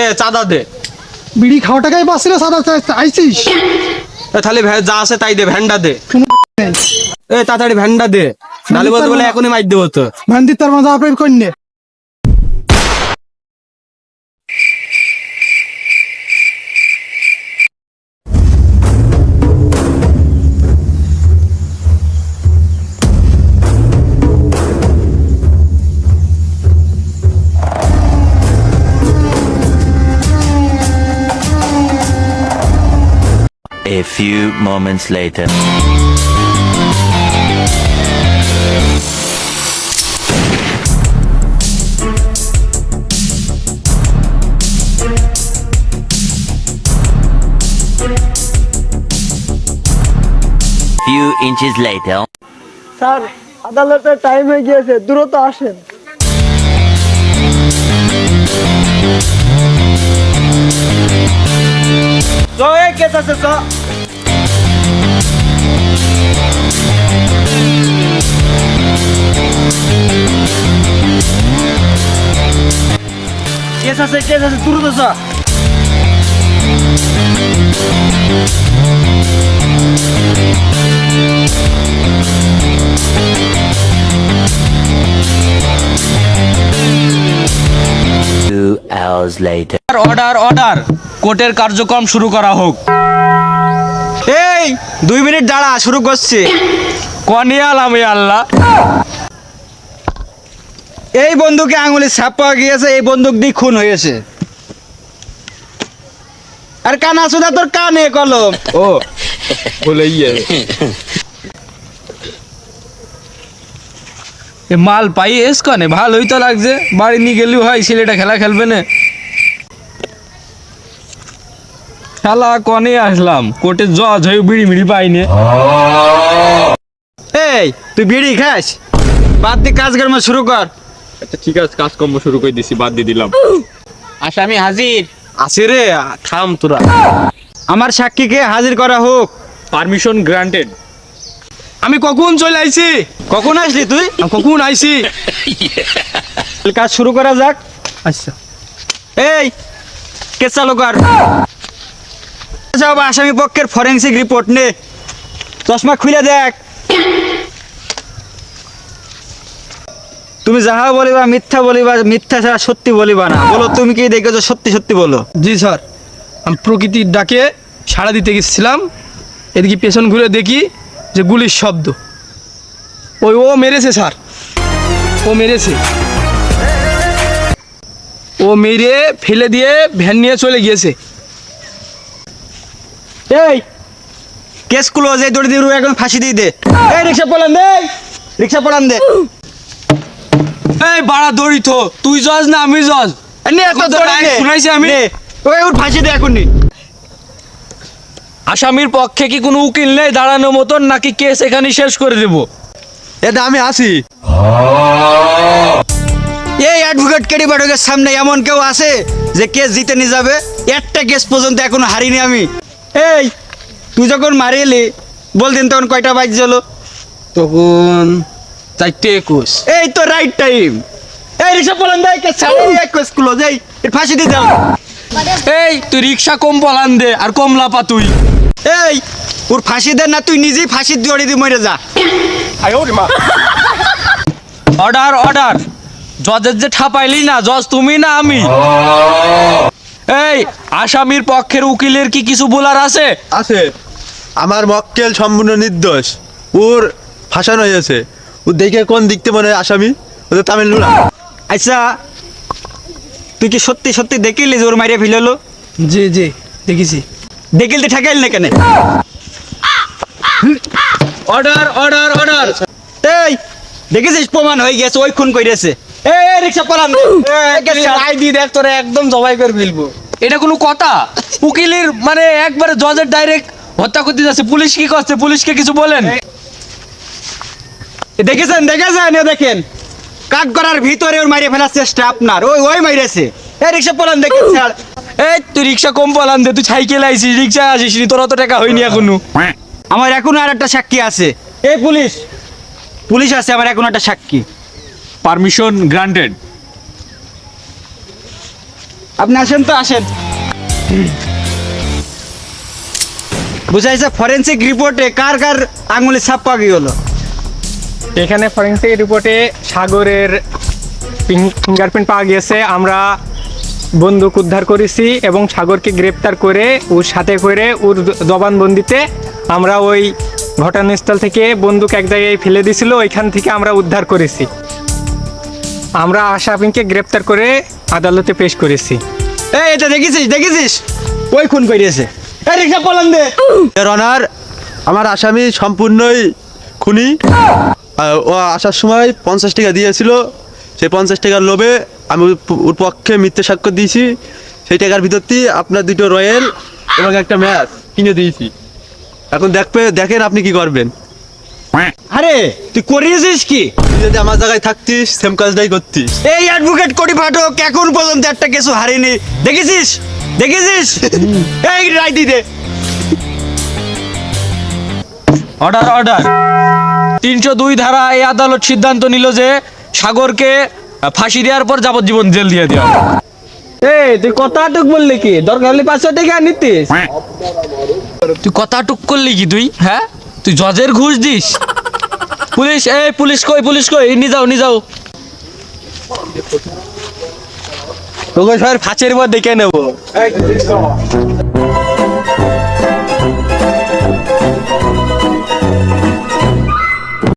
এ চাঁদা দে। বিড়ি খাওয়া টাকায় বাঁচছিল সাদা আইছিস এ তাহলে যা আছে তাই দে ভ্যান্ডা দে। এ তাড়াতাড়ি ভ্যান্ডা দে। নালে বলতে বলে এখনই মাইর দেবো তো ভান্দির তার মাঝে আপনি কন্যে A few moments later. Few inches later. Sir আদালতের টাইম হয়ে গিয়েছে দ্রুত আসেন এই কেস আছে তো কেস আছে কেস আছে দ্রুত চ Two hours later. Order order কোর্টের কার্যক্রম শুরু করা হোক। এই দুই মিনিট দাঁড়া শুরু করছি। কনিয়াল আমি আল্লাহ। এই বন্দুকে আঙুলে ছাপ পাওয়া গিয়েছে এই বন্দুক দিয়ে খুন হয়েছে। আর কানা সুদা তোর কানে কলম। ও বলে ইয়ে মাল পাই এস কনে? ভালোই তো লাগছে। বাড়ি নিয়ে গেলেও হয় ছেলেটা খেলা খেলবে না। খেলা কনে আসলাম কোর্টে জজ হয়ে বিড়ি মিড়ি পাইনি। এই তুই বিড়ি খাস? বাদ দিয়ে কাজকর্ম শুরু কর। আচ্ছা ঠিক আছে কাজকর্ম শুরু করে দিছি বাদ দিয়ে দিলাম। আসামি হাজির। আছে রে থাম তোরা। আমার সাক্ষীকে হাজির করা হোক। পারমিশন গ্রান্টেড আমি কখন চলে আইছি? কখন আসলি তুই? আমি কখন আইছি? কাজ শুরু করা যাক। আচ্ছা। এই কে চালু কর? যাও বা আসামি পক্ষের ফরেন্সিক রিপোর্ট নে। চশমা খুলে দেখ। তুমি যাহা বলিবা মিথ্যা বলিবা, মিথ্যা ছাড়া সত্যি বলিবা না। বলো, তুমি কি দেখেছ? সত্যি সত্যি বলো। জি স্যার, আমি প্রকৃতির ডাকে সাড়া দিতে গেছিলাম। এদিকে পেছন ঘুরে দেখি যে গুলির শব্দ। ওই ও মেরেছে স্যার। ও মেরেছে। ও মেরে ফেলে দিয়ে ভ্যান নিয়ে চলে গিয়েছে। এই কেস ক্লোজ এই দড়ি দিয়ে এখন ফাঁসি দিয়ে দে। এই রিক্সা পলান দে রিক্সা পলান দে। এই বাড়া দড়ি তো তুই জজ না আমি জজ? এই নে তো দড়ি নে। শুনাইছি আমি? ওই ওর ফাঁসি দে এখনই। আসামির পক্ষে কি কোনো উকিল নেই? দাঁড়ানোর মতন নাকি কেস এখানে শেষ করে দেব? এটা আমি আসি এই অ্যাডভোকেট কেডি বাটকের সামনে এমন কেউ আছে যে কেস জিতে নিয়ে যাবে? একটা কেস পর্যন্ত এখনও হারিনি আমি। এই তুই যখন মারিলি বলদিন তখন কয়টা বাইক জ্বলো তখন চারটে একুশ। এই তো রাইট টাইম এই রিক্সা পলান দেয় কেস ছাড়ো এক কেস ক্লোজ এই ফাঁসি দিয়ে দাও এই তুই রিক্সা কম পলান দে আর কম লাপা তুই। এই ওর ফাঁসি দে না তুই নিজেই ফাঁসির জড়ি দিয়ে মরে যা। অর্ডার অর্ডার জজের যে ঠাপাইলি না জজ তুমি না আমি। আসামির পক্ষের উকিলের কি কিছু বলার আছে? আছে। আমার মক্কেল সম্পূর্ণ নির্দোষ। ওর ফাঁসানো হয়েছে। ও দেখে কোন দিকতে মনে হয় আসামি? ও তো তামিল আচ্ছা তুই কি সত্যি সত্যি দেখিলি যে ওর মারিয়া ফেলল জি জি দেখেছি। দেখিলতে ঠেকাইল না কেন? অর্ডার অর্ডার অর্ডার এই দেখেছিস প্রমাণ হয়ে গেছে ওই খুন কইরেছে। এই এই, রিক্সা পলান। রায় দিয়ে দেখ তোরা একদম জবাই করে ফেলব। এটা কোনো কথা? উকিলের মানে একবারে জজের ডাইরেক্ট হত্যা করতে যাচ্ছে। পুলিশ কি করছে? পুলিশকে কিছু বলেন। দেখেছেন দেখেছেন এ দেখেন। কাট করার ভিতরে ওর মারিয়ে ফেলার চেষ্টা আপনার। ওই ওই মাইরেছে। এই রিক্সা পলান দেখে ছাড় এই তুই রিক্সা কম পালান দে তুই সাইকেল আইছিস রিক্সা আসিস নি তোর অত টাকা হয়নি এখনও। আমার এখনও আর একটা সাক্ষী আছে। এই পুলিশ। পুলিশ আছে আমার এখন একটা সাক্ষী। পারমিশন গ্রান্টেড আপনি আসেন তো, আসেন। বুঝাইছে ফরেন্সিক রিপোর্টে কার কার আঙুলের ছাপ পাওয়া গেল এখানে ফরেন্সিক রিপোর্টে সাগরের ফিঙ্গারপ্রিন্ট পাওয়া গিয়েছে। আমরা বন্দুক উদ্ধার করেছি এবং সাগরকে গ্রেপ্তার করে ওর সাথে করে ওর জবানবন্দিতে আমরা ওই ঘটনাস্থল থেকে বন্দুক এক জায়গায় ফেলে দিছিল ওইখান থেকে আমরা উদ্ধার করেছি। আমরা আসামিকে গ্রেপ্তার করে আদালতে পেশ করেছি। এই এটা দেখেছিস দেখেছিস? ওই খুন করিয়েছে। এই রিক্সা পলান দে। এর অনার আমার আসামি সম্পূর্ণই খুনি। ও আসার সময় পঞ্চাশ টাকা দিয়েছিল। সেই পঞ্চাশ টাকার লোভে আমি ওর ওর পক্ষে মিথ্যে সাক্ষ্য দিয়েছি। সেই টাকার ভিতর দিয়ে আপনার দুটো রয়েল এবং একটা ম্যাচ কিনে দিয়েছি। এখন দেখবে দেখেন আপনি কি করবেন। আরে তুই করিয়েছিস কি? তুই যদি আমার জায়গায় থাকতিস সেম কাজটাই করতিস। এই অ্যাডভোকেট কোটি ফাটক এখন পর্যন্ত একটা কিছু হারিনি। দেখেছিস? দেখেছিস? এই রায় দিতে অর্ডার অর্ডার তিনশো দুই ধারা এই আদালত সিদ্ধান্ত নিল যে সাগরকে ফাঁসি দেওয়ার পর যাবজ্জীবন জেল দিয়ে দেওয়া এই তুই কথাটুক বললি কি? দরকার হলে পাঁচশো টাকা নিতিস। তুই কথা টুক করলি কি তুই? হ্যাঁ? তুই জজের ঘুষ দিস? পুলিশ এই পুলিশ কই পুলিশ কই? নি যাও নি যাও। তোকে সবার ফাঁচের পর দেখে নেব।